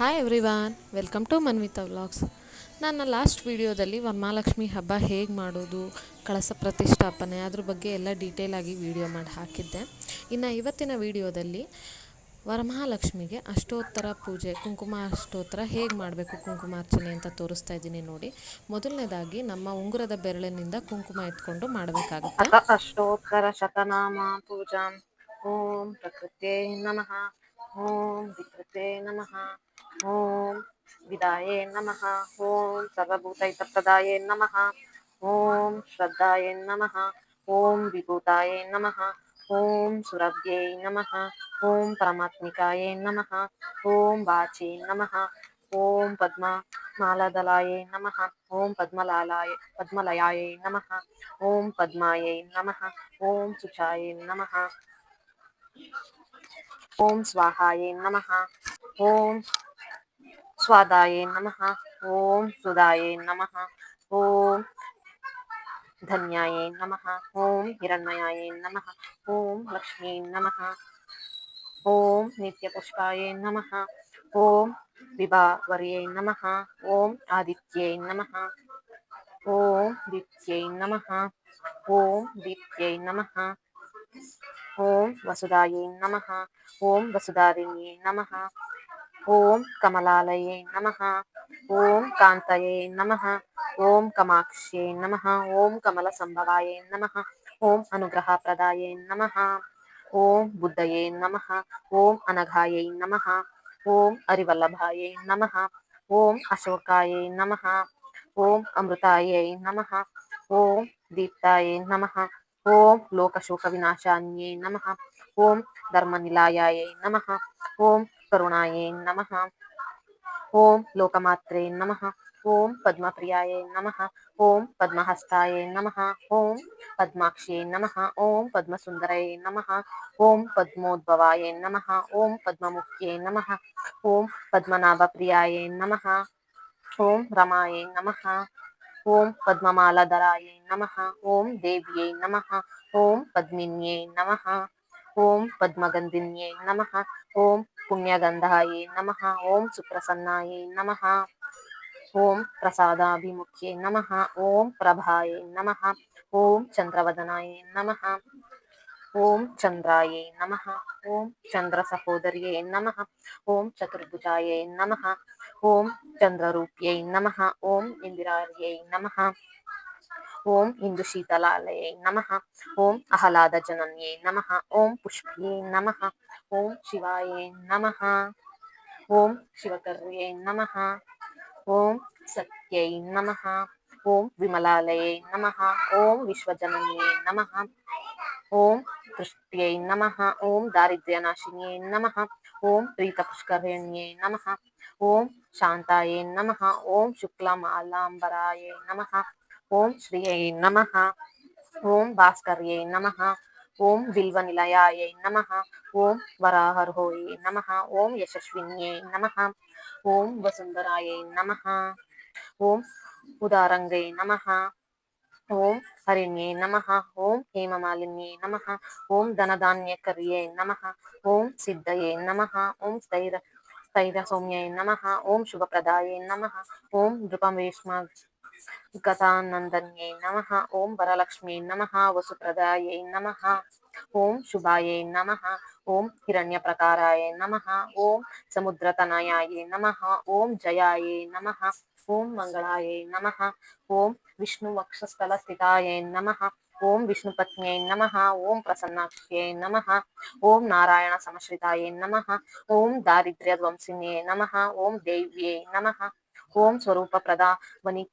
Hi everyone welcome to Manvita vlogs ನನ್ನ last ವೀಡಿಯೋದಲ್ಲಿ ವರಮಹಾಲಕ್ಷ್ಮಿ ಹಬ್ಬ ಹೇಗೆ ಮಾಡೋದು, ಕಳಸ ಪ್ರತಿಷ್ಠಾಪನೆ ಅದ್ರ ಬಗ್ಗೆ ಎಲ್ಲ ಡೀಟೇಲಾಗಿ ವೀಡಿಯೋ ಮಾಡಿ ಹಾಕಿದ್ದೆ. ಇನ್ನು ಇವತ್ತಿನ ವಿಡಿಯೋದಲ್ಲಿ ವರಮಹಾಲಕ್ಷ್ಮಿಗೆ ಅಷ್ಟೋತ್ತರ ಪೂಜೆ, ಕುಂಕುಮ ಅಷ್ಟೋತ್ತರ ಹೇಗೆ ಮಾಡಬೇಕು ಕುಂಕುಮಾರ್ಚನೆ ಅಂತ ತೋರಿಸ್ತಾ ಇದ್ದೀನಿ ನೋಡಿ. ಮೊದಲನೇದಾಗಿ ನಮ್ಮ ಉಂಗುರದ ಬೆರಳಿನಿಂದ ಕುಂಕುಮ ಎತ್ಕೊಂಡು ಮಾಡಬೇಕಾಗುತ್ತೆ. ಅಷ್ಟೋತ್ತರ ಶತನಾಮ ಪೂಜಾ, ಓಂ ಪ್ರಕೃತಿ ನಮಃ, ಓಂ ವಿಕೃತೆ ನಮಃ. ॐ विदाये नमः ॐ सर्वभूतैतप्रदाये नमः ॐ श्रद्धायै नमः ॐ विभूतायै नमः ॐ सुरभ्यै नमः ॐ परमात्मिकायै नमः ॐ वाचे नमः ॐ पद्मा मालादलायै नमः ॐ पद्मलालाय पद्मलयायै नमः ॐ पद्मायै नमः ॐ सुचायै नमः ॐ स्वाहायै नमः ॐ स्वादायै नमः ॐ सुदायै नमः ॐ धन्यायै नमः ॐ हिरण्मयायै नमः ॐ लक्ष्म्यै नमः ॐ नित्यपुष्पायै नमः ॐ विभावर्यै नमः ॐ आदित्यै नमः ॐ दित्यै नमः ओम दीप्त्यै नमः ॐ वसुधायै नमः ॐ वसुधारिण्यै नमः ॐ कमलालयै नमः ॐ कान्तये नमः ॐ कमाक्ष्यै नमः ॐ कमलसम्भवायै नमः ॐ अनुग्रहप्रदायै नमः ॐ बुद्धये नमः ॐ अनघायै नमः ॐ हरिवल्लभायै नमः ॐ अशोकायै नमः ॐ अमृतायै नमः ॐ दीप्तायै नमः ॐ लोकशोकविनाशान्यै नमः ॐ धर्मनिलायायै नमः ॐ करुणायै नमः ॐ लोकमात्रे नमः ॐ पद्मप्रियायै नमः ॐ पद्महस्तायै नमः ॐ पद्माक्ष्यै नमः ॐ पद्मसुन्दरै नमः ॐ पद्मोद्भवायै नमः ॐ पद्ममुख्यै नमः ॐ पद्मनाभप्रियायै नमः ॐ रमायै नमः ॐ पद्ममालाधरायै नमः ॐ देव्यै नमः ॐ पद्मिन्यै नमः ॐ पद्मगन्धिन्यै नमः ॐ पुण्यगन्धायै नमः ॐ सुप्रसन्नायै नमः ॐ प्रसादाभिमुख्यै नमः प्रभायै नमः ॐ चन्द्रवदनायै नमः ॐ चन्द्रायै नमः ॐ चन्द्रसहोदर्यै नमः ॐ चतुर्भुजायै नमः ॐ चन्द्ररूप्यै नमः ॐ इन्दिरार्यै नमः ॐ इन्दुशीतलालयै नमः ॐ अहलादजनन्यै नमः ॐ पुष्प्यै नमः ॐ शिवाय नमः ॐ शिवकर्यै नमः ॐ सत्यै नमः ॐ विमलालयै नमः ॐ विश्वजनन्यै नमः ॐ तुष्ट्यै नमः ॐ दारिद्र्यनाशिन्यै नमः ॐ प्रीतपुष्करिण्यै नमः ॐ शान्तायै नमः ॐ शुक्लमालाम्बरायै नमः ॐ श्रियै नमः ॐ भास्कर्यै नमः ॐ बिल्वनिलयायै नमः ॐ वराहर्होयै नमः ॐ यशस्विन्यै नमः ॐ वसुन्धरायै नमः ॐ उदारङ्गै नमः ॐ हरिण्यै नमः ॐ हेममालिन्यै नमः ॐ धनधान्यकर्यै नमः ॐ सिद्धये नमः ॐ स्थैर स्थैर्यसौम्यै नमः ॐ शुभप्रदायै नमः ॐ नृपमेष्म गतानन्दन्यै नमः ॐ वरलक्ष्म्यै नमः वसुप्रदायै नमः ॐ शुभायै नमः ॐ हिरण्यप्रकाराय नमः ॐ समुद्रतनयायै नमः ॐ जयायै नमः ॐ मङ्गलायै नमः ॐ विष्णुवक्षस्थलस्थितायै नमः ॐ विष्णुपत्न्यै नमः ॐ प्रसन्नाक्ष्यै नमः ॐ नारायणसमश्रितायै नमः ॐ दारिद्र्यध्वंसिन्यै नमः ॐ देव्यै नमः ॐ स्वरूपप्रदा वनि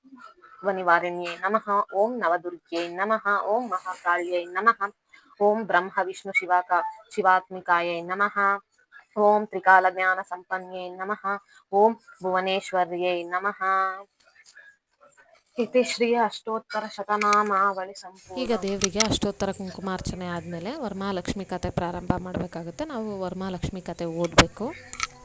वनिवारिण्यै नमः ॐ नवदुर्ग्यै नमः ॐ महाकाल्यै नमः ॐ ब्रह्म विष्णु शिवाका शिवात्मिकायै नमः ॐ त्रिकालज्ञानसम्पन्यै नमः ॐ भुवनेश्वर्यै नमः इति श्री अष्टोत्तरशतनामावळि ಈಗ सम्पूर्ण ದೇವರಿಗೆ ಅಷ್ಟೋತ್ತರ ಕುಂಕುಮಾರ್ಚನೆ ಆದಮೇಲೆ ವರಮಹಾಲಕ್ಷ್ಮಿ ಕತೆ ಪ್ರಾರಂಭ ಮಾಡಬೇಕಾಗುತ್ತೆ ನಾವು ವರಮಹಾಲಕ್ಷ್ಮಿ ಕತೆ ಓದಬೇಕು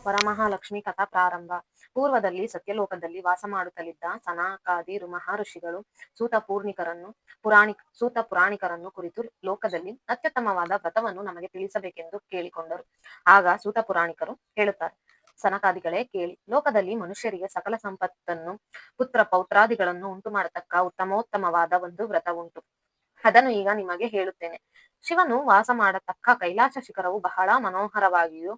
ವರಮಹಾಲಕ್ಷ್ಮಿ ಕಥಾ ಪ್ರಾರಂಭ ಪೂರ್ವದಲ್ಲಿ ಸತ್ಯಲೋಕದಲ್ಲಿ ವಾಸ ಮಾಡುತ್ತಲಿದ್ದ ಸನಾಕಾದಿ ಋಷಿಗಳು ಸೂತ ಪೂರ್ಣಿಕರನ್ನು ಪುರಾಣಿ, ಸೂತ ಪುರಾಣಿಕರನ್ನು ಕುರಿತು ಲೋಕದಲ್ಲಿ ಅತ್ಯುತ್ತಮವಾದ ವ್ರತವನ್ನು ನಮಗೆ ತಿಳಿಸಬೇಕೆಂದು ಕೇಳಿಕೊಂಡರು. ಆಗ ಸೂತ ಪುರಾಣಿಕರು ಹೇಳುತ್ತಾರೆ, ಸನಕಾದಿಗಳೇ ಕೇಳಿ, ಲೋಕದಲ್ಲಿ ಮನುಷ್ಯರಿಗೆ ಸಕಲ ಸಂಪತ್ತನ್ನು, ಪುತ್ರ ಪೌತ್ರಾದಿಗಳನ್ನು ಉಂಟು ಮಾಡತಕ್ಕ ಉತ್ತಮೋತ್ತಮವಾದ ಒಂದು ವ್ರತ ಉಂಟು ಅದನ್ನು ಈಗ ನಿಮಗೆ ಹೇಳುತ್ತೇನೆ. ಶಿವನು ವಾಸ ಮಾಡತಕ್ಕ ಕೈಲಾಸ ಶಿಖರವು ಬಹಳ ಮನೋಹರವಾಗಿಯೂ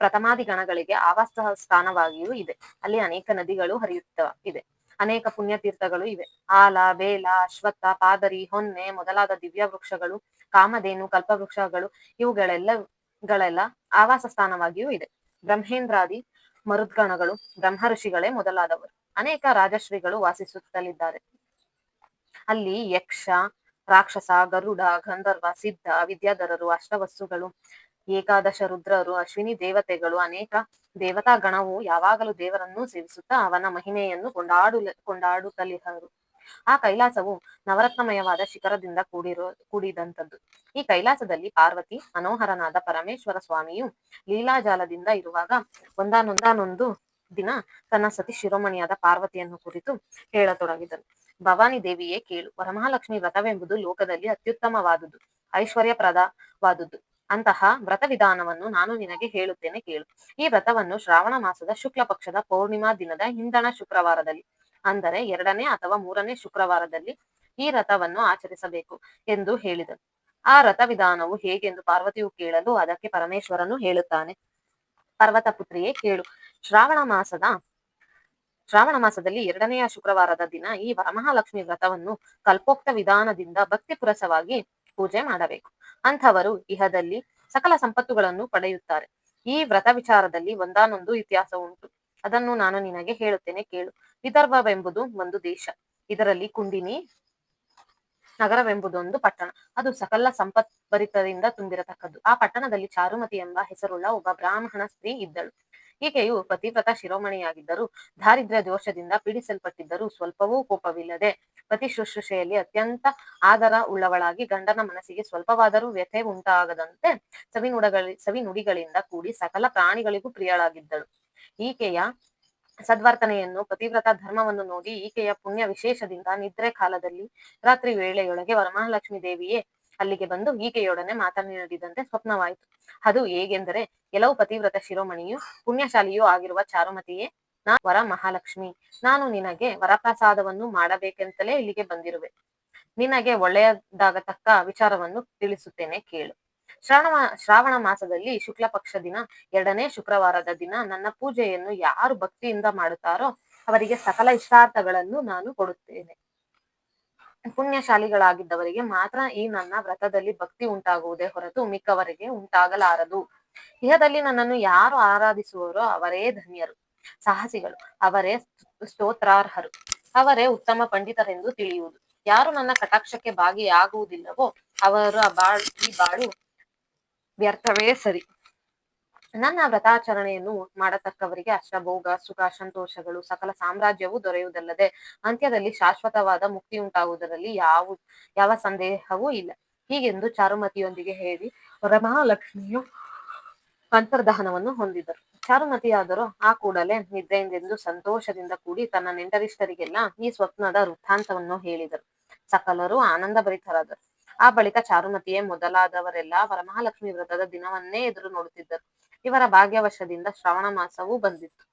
ಪ್ರಥಮಾದಿ ಗಣಗಳಿಗೆ ಆವಾಸ ಸ್ಥಾನವಾಗಿಯೂ ಇದೆ. ಅಲ್ಲಿ ಅನೇಕ ನದಿಗಳು ಹರಿಯುತ್ತ ಇದೆ. ಅನೇಕ ಪುಣ್ಯ ತೀರ್ಥಗಳು ಇವೆ. ಆಲ, ಬೇಲ, ಅಶ್ವತ್ಥ, ಪಾದರಿ, ಹೊನ್ನೆ ಮೊದಲಾದ ದಿವ್ಯ ವೃಕ್ಷಗಳು ಕಾಮಧೇನು, ಕಲ್ಪವೃಕ್ಷಗಳು ಇವುಗಳೆಲ್ಲಗಳೆಲ್ಲ ಆವಾಸ ಸ್ಥಾನವಾಗಿಯೂ ಇದೆ. ಬ್ರಹ್ಮೇಂದ್ರಾದಿ ಮರುದ್ಗಣಗಳು ಬ್ರಹ್ಮ ಋಷಿಗಳೇ ಮೊದಲಾದವರು. ಅನೇಕ ರಾಜಶ್ರೀಗಳು ವಾಸಿಸುತ್ತಲಿದ್ದಾರೆ. ಅಲ್ಲಿ ಯಕ್ಷ, ರಾಕ್ಷಸ, ಗರುಡ, ಗಂಧರ್ವ, ಸಿದ್ಧ, ವಿದ್ಯಾಧರರು ಅಷ್ಟವಸ್ಸುಗಳು ಏಕಾದಶ ರುದ್ರರು, ಅಶ್ವಿನಿ ದೇವತೆಗಳು, ಅನೇಕ ದೇವತಾ ಗಣವು ಯಾವಾಗಲೂ ದೇವರನ್ನು ಸೇವಿಸುತ್ತಾ ಅವನ ಮಹಿಮೆಯನ್ನು ಕೊಂಡಾಡು ಆ ಕೈಲಾಸವು ನವರತ್ನಮಯವಾದ ಶಿಖರದಿಂದ ಕೂಡಿರೋ, ಕೂಡಿದಂಥದ್ದು. ಈ ಕೈಲಾಸದಲ್ಲಿ ಪಾರ್ವತಿ, ಮನೋಹರನಾದ ಪರಮೇಶ್ವರ ಸ್ವಾಮಿಯು ಲೀಲಾಜಾಲದಿಂದ ಇರುವಾಗ ಒಂದಾನೊಂದಾನೊಂದು ದಿನ ತನ್ನ ಸತಿ ಶಿರೋಮಣಿಯಾದ ಪಾರ್ವತಿಯನ್ನು ಕುರಿತು ಹೇಳತೊಡಗಿದರು ಭವಾನಿ ದೇವಿಯೇ ಕೇಳು, ವರಮಹಾಲಕ್ಷ್ಮಿ ವ್ರತವೆಂಬುದು ಲೋಕದಲ್ಲಿ ಅತ್ಯುತ್ತಮವಾದುದು, ಐಶ್ವರ್ಯಪ್ರದವಾದುದು. ಅಂತಹ ವ್ರತ ವಿಧಾನವನ್ನು ನಾನು ನಿನಗೆ ಹೇಳುತ್ತೇನೆ ಕೇಳು. ಈ ವ್ರತವನ್ನು ಶ್ರಾವಣ ಮಾಸದ ಶುಕ್ಲ ಪಕ್ಷದ ಪೌರ್ಣಿಮಾ ದಿನದ ಹಿಂದಣ ಶುಕ್ರವಾರದಲ್ಲಿ, ಅಂದರೆ ಎರಡನೇ ಅಥವಾ ಮೂರನೇ ಶುಕ್ರವಾರದಲ್ಲಿ ಈ ವ್ರತವನ್ನು ಆಚರಿಸಬೇಕು ಎಂದು ಹೇಳಿದನು. ಆ ವ್ರತ ವಿಧಾನವು ಹೇಗೆಂದು ಪಾರ್ವತಿಯು ಕೇಳಲು ಅದಕ್ಕೆ ಪರಮೇಶ್ವರನು ಹೇಳುತ್ತಾನೆ. ಪರ್ವತ ಪುತ್ರಿಯೇ ಕೇಳು. ಶ್ರಾವಣ ಮಾಸದ, ಶ್ರಾವಣ ಮಾಸದಲ್ಲಿ ಎರಡನೆಯ ಶುಕ್ರವಾರದ ದಿನ ಈ ವರಮಹಾಲಕ್ಷ್ಮಿ ವ್ರತವನ್ನು ಕಲ್ಪೋಕ್ತ ವಿಧಾನದಿಂದ ಭಕ್ತಿಪುರಸವಾಗಿ ಪೂಜೆ ಮಾಡಬೇಕು. ಅಂಥವರು ಇಹದಲ್ಲಿ ಸಕಲ ಸಂಪತ್ತುಗಳನ್ನು ಪಡೆಯುತ್ತಾರೆ. ಈ ವ್ರತ ವಿಚಾರದಲ್ಲಿ ಒಂದಾನೊಂದು ಇತಿಹಾಸ ಉಂಟು. ಅದನ್ನು ನಾನು ನಿನಗೆ ಹೇಳುತ್ತೇನೆ, ಕೇಳು. ವಿದರ್ಭವೆಂಬುದು ಒಂದು ದೇಶ. ಇದರಲ್ಲಿ ಕುಂಡಿನಿ ನಗರವೆಂಬುದೊಂದು ಪಟ್ಟಣ. ಅದು ಸಕಲ ಸಂಪತ್ ಭರಿತದಿಂದ ತುಂಬಿರತಕ್ಕದ್ದು. ಆ ಪಟ್ಟಣದಲ್ಲಿ ಚಾರುಮತಿ ಎಂಬ ಹೆಸರುಳ್ಳ ಒಬ್ಬ ಬ್ರಾಹ್ಮಣ ಸ್ತ್ರೀ ಇದ್ದಳು. ಈಕೆಯು ಪತಿವ್ರತ ಶಿರೋಮಣಿಯಾಗಿದ್ದರೂ ದಾರಿದ್ರ್ಯ ದೋಷದಿಂದ ಪೀಡಿಸಲ್ಪಟ್ಟಿದ್ದರೂ ಸ್ವಲ್ಪವೂ ಕೋಪವಿಲ್ಲದೆ ಪತಿ ಶುಶ್ರೂಷೆಯಲ್ಲಿ ಅತ್ಯಂತ ಆದರ ಉಳ್ಳವಳಾಗಿ ಗಂಡನ ಮನಸ್ಸಿಗೆ ಸ್ವಲ್ಪವಾದರೂ ವ್ಯಥೆ ಉಂಟಾಗದಂತೆ ಸವಿನುಡಗಳಿ ಸವಿನುಡಿಗಳಿಂದ ಕೂಡಿ ಸಕಲ ಪ್ರಾಣಿಗಳಿಗೂ ಪ್ರಿಯಳಾಗಿದ್ದಳು. ಈಕೆಯ ಸದ್ವರ್ತನೆಯನ್ನು, ಪತಿವ್ರತ ಧರ್ಮವನ್ನು ನೋಡಿ ಈಕೆಯ ಪುಣ್ಯ ವಿಶೇಷದಿಂದ ನಿದ್ರೆ ಕಾಲದಲ್ಲಿ ರಾತ್ರಿ ವೇಳೆಯೊಳಗೆ ವರಮಹಾಲಕ್ಷ್ಮಿ ದೇವಿಯೇ ಅಲ್ಲಿಗೆ ಬಂದು ಈಕೆಯೊಡನೆ ಮಾತನಾಡಿದಂತೆ ಸ್ವಪ್ನವಾಯಿತು. ಅದು ಹೇಗೆಂದರೆ, ಕೆಲವು ಪತಿವ್ರತ ಶಿರೋಮಣಿಯು ಪುಣ್ಯಶಾಲಿಯೂ ಆಗಿರುವ ಚಾರುಮತಿಯೇ ನಾ ವರ ಮಹಾಲಕ್ಷ್ಮಿ ನಾನು ನಿನಗೆ ವರಪ್ರಸಾದವನ್ನು ಮಾಡಬೇಕೆಂತಲೇ ಇಲ್ಲಿಗೆ ಬಂದಿರುವೆ. ನಿನಗೆ ಒಳ್ಳೆಯದಾಗತಕ್ಕ ವಿಚಾರವನ್ನು ತಿಳಿಸುತ್ತೇನೆ ಕೇಳು. ಶ್ರಾವಣ ಶ್ರಾವಣ ಮಾಸದಲ್ಲಿ ಶುಕ್ಲ ಪಕ್ಷ ದಿನ ಎರಡನೇ ಶುಕ್ರವಾರದ ದಿನ ನನ್ನ ಪೂಜೆಯನ್ನು ಯಾರು ಭಕ್ತಿಯಿಂದ ಮಾಡುತ್ತಾರೋ ಅವರಿಗೆ ಸಕಲ ಇಷ್ಟಾರ್ಥಗಳನ್ನು ನಾನು ಕೊಡುತ್ತೇನೆ. ಪುಣ್ಯಶಾಲಿಗಳಾಗಿದ್ದವರಿಗೆ ಮಾತ್ರ ಈ ನನ್ನ ವ್ರತದಲ್ಲಿ ಭಕ್ತಿ ಉಂಟಾಗುವುದೇ ಹೊರತು ಮಿಕ್ಕವರಿಗೆ ಉಂಟಾಗಲಾರದು. ಇಹದಲ್ಲಿ ನನ್ನನ್ನು ಯಾರು ಆರಾಧಿಸುವರೋ ಅವರೇ ಧನ್ಯರು. ಸಾಹಸಿಗಳು ಅವರೇ ಸ್ತೋತ್ರಾರ್ಹರು. ಅವರೇ ಉತ್ತಮ ಪಂಡಿತರೆಂದು ತಿಳಿಯುವುದು. ಯಾರು ನನ್ನ ಕಟಾಕ್ಷಕ್ಕೆ ಭಾಗಿಯಾಗುವುದಿಲ್ಲವೋ ಅವರ ಬಾಳು ಈ ಬಾಳು ವ್ಯರ್ಥವೇ ಸರಿ. ನನ್ನ ವ್ರತಾಚರಣೆಯನ್ನು ಮಾಡತಕ್ಕವರಿಗೆ ಅಷ್ಟಭೋಗ, ಸುಖ, ಸಂತೋಷಗಳು, ಸಕಲ ಸಾಮ್ರಾಜ್ಯವು ದೊರೆಯುವುದಲ್ಲದೆ ಅಂತ್ಯದಲ್ಲಿ ಶಾಶ್ವತವಾದ ಮುಕ್ತಿ ಉಂಟಾಗುವುದರಲ್ಲಿ ಯಾವ ಯಾವ ಸಂದೇಹವೂ ಇಲ್ಲ. ಹೀಗೆಂದು ಚಾರುಮತಿಯೊಂದಿಗೆ ಹೇಳಿ ವರಮಹಾಲಕ್ಷ್ಮಿಯು ಅಂತರ್ದಹನವನ್ನು ಹೊಂದಿದರು. ಚಾರುಮತಿಯಾದರೂ ಆ ಕೂಡಲೇ ನಿದ್ರೆಯಿಂದೆಂದು ಸಂತೋಷದಿಂದ ಕೂಡಿ ತನ್ನ ನೆಂಟರಿಷ್ಟರಿಗೆಲ್ಲ ಈ ಸ್ವಪ್ನದ ವೃತ್ತಾಂತವನ್ನು ಹೇಳಿದರು. ಸಕಲರು ಆನಂದ ಭರಿತರಾದರು ಆ ಬಳಿಕ ಚಾರುಮತಿಯೇ ಮೊದಲಾದವರೆಲ್ಲ ವರಮಹಾಲಕ್ಷ್ಮಿ ವ್ರತದ ದಿನವನ್ನೇ ಎದುರು ನೋಡುತ್ತಿದ್ದರು. ಇವರ ಭಾಗ್ಯವಶದಿಂದ ಶ್ರವಣ ಮಾಸವೂ ಬಂದಿತ್ತು.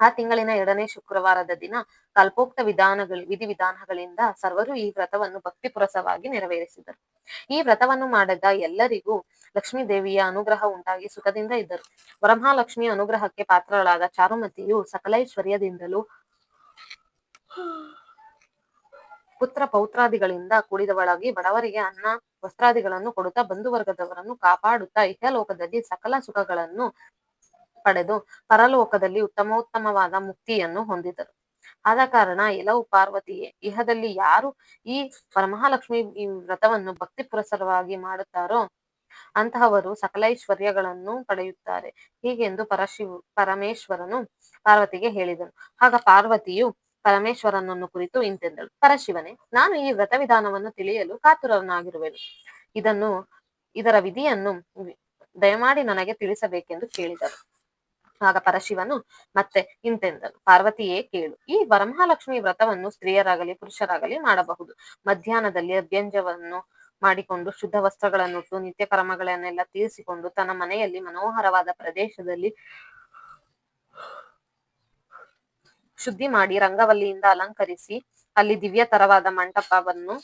ಆ ತಿಂಗಳಿನ ಎರಡನೇ ಶುಕ್ರವಾರದ ದಿನ ಕಲ್ಪೋಕ್ತ ವಿಧಾನಗಳು, ವಿಧಿವಿಧಾನಗಳಿಂದ ಸರ್ವರು ಈ ವ್ರತವನ್ನು ಭಕ್ತಿಪುರಸವಾಗಿ ನೆರವೇರಿಸಿದರು. ಈ ವ್ರತವನ್ನು ಮಾಡಿದ ಎಲ್ಲರಿಗೂ ಲಕ್ಷ್ಮೀ ದೇವಿಯ ಅನುಗ್ರಹ ಉಂಟಾಗಿ ಸುಖದಿಂದ ಇದ್ದರು. ವರಮಹಾಲಕ್ಷ್ಮಿಯ ಅನುಗ್ರಹಕ್ಕೆ ಪಾತ್ರಳಾದ ಚಾರುಮತಿಯು ಸಕಲೈಶ್ವರ್ಯದಿಂದಲೂ ಪುತ್ರ ಪೌತ್ರಾದಿಗಳಿಂದ ಕೂಡಿದವಳಾಗಿ ಬಡವರಿಗೆ ಅನ್ನ, ವಸ್ತ್ರಾದಿಗಳನ್ನು ಕೊಡುತ್ತಾ ಬಂಧುವರ್ಗದವರನ್ನು ಕಾಪಾಡುತ್ತಾ ಇಹಲೋಕದಲ್ಲಿ ಸಕಲ ಸುಖಗಳನ್ನು ಪಡೆದು ಪರಲೋಕದಲ್ಲಿ ಉತ್ತಮೋತ್ತಮವಾದ ಮುಕ್ತಿಯನ್ನು ಹೊಂದಿದರು. ಆದ ಕಾರಣ ಎಲವು ಪಾರ್ವತಿಯೇ, ಇಹದಲ್ಲಿ ಯಾರು ಈ ಪರಮಹಾಲಕ್ಷ್ಮಿ ಈ ವ್ರತವನ್ನು ಭಕ್ತಿ ಪುರಸರವಾಗಿ ಮಾಡುತ್ತಾರೋ ಅಂತಹವರು ಸಕಲೈಶ್ವರ್ಯಗಳನ್ನು ಪಡೆಯುತ್ತಾರೆ. ಹೀಗೆಂದು ಪರಶಿವ, ಪರಮೇಶ್ವರನು ಪಾರ್ವತಿಗೆ ಹೇಳಿದನು. ಆಗ ಪಾರ್ವತಿಯು ಪರಮೇಶ್ವರನನ್ನು ಕುರಿತು ಇಂತೆಂದಳು. ಪರಶಿವನೇ, ನಾನು ಈ ವ್ರತ ವಿಧಾನವನ್ನು ತಿಳಿಯಲು ಕಾತುರನಾಗಿರುವೆನು. ಇದನ್ನು, ಇದರ ವಿಧಿಯನ್ನು ದಯಮಾಡಿ ನನಗೆ ತಿಳಿಸಬೇಕೆಂದು ಕೇಳಿದರು. ಆಗ ಪರಶಿವನು ಮತ್ತೆ ಇಂತೆಂದನು. ಪಾರ್ವತಿಯೇ ಕೇಳು, ಈ ವರಮಹಾಲಕ್ಷ್ಮಿ ವ್ರತವನ್ನು ಸ್ತ್ರೀಯರಾಗಲಿ ಪುರುಷರಾಗಲಿ ಮಾಡಬಹುದು. ಮಧ್ಯಾಹ್ನದಲ್ಲಿ ಅಭ್ಯಂಜವನ್ನು ಮಾಡಿಕೊಂಡು ಶುದ್ಧ ವಸ್ತ್ರಗಳನ್ನುಟ್ಟು ನಿತ್ಯ ಕರ್ಮಗಳನ್ನೆಲ್ಲ ತೀರಿಸಿಕೊಂಡು ತನ್ನ ಮನೆಯಲ್ಲಿ ಮನೋಹರವಾದ ಪ್ರದೇಶದಲ್ಲಿ ಶುದ್ಧಿ ಮಾಡಿ ರಂಗವಲ್ಲಿಯಿಂದ ಅಲಂಕರಿಸಿ ಅಲ್ಲಿ ದಿವ್ಯತರವಾದ ಮಂಟಪವನ್ನು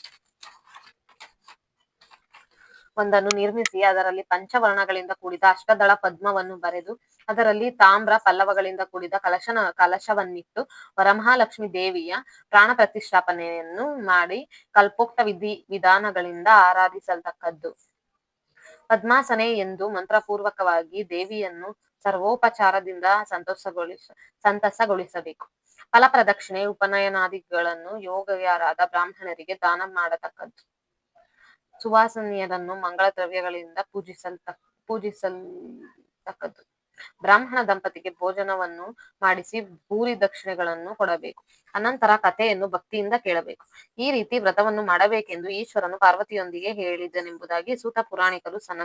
ಒಂದನ್ನು ನಿರ್ಮಿಸಿ ಅದರಲ್ಲಿ ಪಂಚವರ್ಣಗಳಿಂದ ಕೂಡಿದ ಅಷ್ಟದಳ ಪದ್ಮವನ್ನು ಬರೆದು ಅದರಲ್ಲಿ ತಾಮ್ರ ಪಲ್ಲವಗಳಿಂದ ಕೂಡಿದ ಕಲಶನ, ಕಲಶವನ್ನಿಟ್ಟು ವರಮಹಾಲಕ್ಷ್ಮಿ ದೇವಿಯ ಪ್ರಾಣ ಪ್ರತಿಷ್ಠಾಪನೆಯನ್ನು ಮಾಡಿ ಕಲ್ಪೋಕ್ತ ವಿಧಿ ವಿಧಾನಗಳಿಂದ ಆರಾಧಿಸಲ್ತಕ್ಕದ್ದು. ಪದ್ಮಾಸನೆ ಎಂದು ಮಂತ್ರಪೂರ್ವಕವಾಗಿ ದೇವಿಯನ್ನು ಸರ್ವೋಪಚಾರದಿಂದ ಸಂತೋಷಗೊಳಿಸ, ಸಂತಸಗೊಳಿಸಬೇಕು. ಫಲಪ್ರದಕ್ಷಿಣೆ ಉಪನಯನಾದಿಗಳನ್ನು ಯೋಗಯಾರಾದ ಬ್ರಾಹ್ಮಣರಿಗೆ ದಾನ ಮಾಡತಕ್ಕದ್ದು. ಸುವಾಸನೀಯರನ್ನು ಮಂಗಳ ದ್ರವ್ಯಗಳಿಂದ ಪೂಜಿಸಲ್ತ ಪೂಜಿಸಲ್ತಕ್ಕದ್ದು. ಬ್ರಾಹ್ಮಣ ದಂಪತಿಗೆ ಭೋಜನವನ್ನು ಮಾಡಿಸಿ ಭೂರಿ ದಕ್ಷಿಣೆಗಳನ್ನು ಕೊಡಬೇಕು. ಅನಂತರ ಕಥೆಯನ್ನು ಭಕ್ತಿಯಿಂದ ಕೇಳಬೇಕು. ಈ ರೀತಿ ವ್ರತವನ್ನು ಮಾಡಬೇಕೆಂದು ಈಶ್ವರನು ಪಾರ್ವತಿಯೊಂದಿಗೆ ಹೇಳಿದನೆಂಬುದಾಗಿ ಸೂತ ಪುರಾಣಿಕರು ಸನ,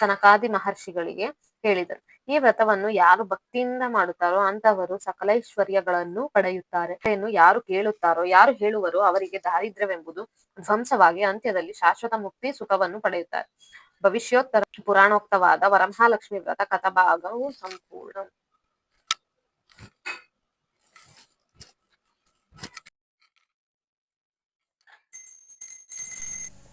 ಸನಕಾದಿ ಮಹರ್ಷಿಗಳಿಗೆ ಹೇಳಿದರು. ಈ ವ್ರತವನ್ನು ಯಾರು ಭಕ್ತಿಯಿಂದ ಮಾಡುತ್ತಾರೋ ಅಂತವರು ಸಕಲೈಶ್ವರ್ಯಗಳನ್ನು ಪಡೆಯುತ್ತಾರೆ. ಯಾರು ಕೇಳುತ್ತಾರೋ, ಯಾರು ಹೇಳುವರೋ ಅವರಿಗೆ ದಾರಿದ್ರ್ಯವೆಂಬುದು ಧ್ವಂಸವಾಗಿ ಅಂತ್ಯದಲ್ಲಿ ಶಾಶ್ವತ ಮುಕ್ತಿ ಸುಖವನ್ನು ಪಡೆಯುತ್ತಾರೆ. ಭವಿಷ್ಯೋತ್ತರ ಪುರಾಣೋಕ್ತವಾದ ವರಮಹಾಲಕ್ಷ್ಮಿ ವ್ರತ ಕಥಾಭಾಗವು ಸಂಪೂರ್ಣ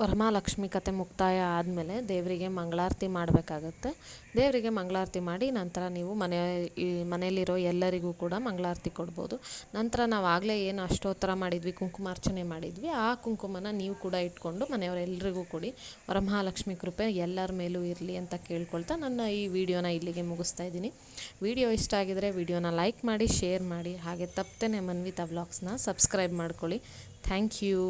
ವರಮಹಾಲಕ್ಷ್ಮಿ ಕತೆ ಮುಕ್ತಾಯ ಆದಮೇಲೆ ದೇವರಿಗೆ ಮಂಗಳಾರತಿ ಮಾಡಬೇಕಾಗತ್ತೆ. ದೇವರಿಗೆ ಮಂಗಳಾರತಿ ಮಾಡಿ ನಂತರ ನೀವು ಮನೆ, ಈ ಮನೆಯಲ್ಲಿರೋ ಎಲ್ಲರಿಗೂ ಕೂಡ ಮಂಗಳಾರತಿ ಕೊಡ್ಬೋದು. ನಂತರ ನಾವು ಆಗಲೇ ಏನು ಅಷ್ಟೋತ್ತರ ಮಾಡಿದ್ವಿ, ಕುಂಕುಮಾರ್ಚನೆ ಮಾಡಿದ್ವಿ, ಆ ಕುಂಕುಮನ ನೀವು ಕೂಡ ಇಟ್ಕೊಂಡು ಮನೆಯವರೆಲ್ಲರಿಗೂ ಕೊಡಿ. ವರಮಹಾಲಕ್ಷ್ಮಿ ಕೃಪೆ ಎಲ್ಲರ ಮೇಲೂ ಇರಲಿ ಅಂತ ಕೇಳ್ಕೊಳ್ತಾ ನನ್ನ ಈ ವಿಡಿಯೋನ ಇಲ್ಲಿಗೆ ಮುಗಿಸ್ತಾ ಇದ್ದೀನಿ. ವಿಡಿಯೋ ಇಷ್ಟ ಆಗಿದರೆ ವಿಡಿಯೋನ ಲೈಕ್ ಮಾಡಿ, ಶೇರ್ ಮಾಡಿ. ಹಾಗೆ ತಪ್ಪದೆ ಮನ್ವಿತಾ ವ್ಲಾಗ್ಸ್ನ ಸಬ್ಸ್ಕ್ರೈಬ್ ಮಾಡ್ಕೊಳ್ಳಿ. Thank you.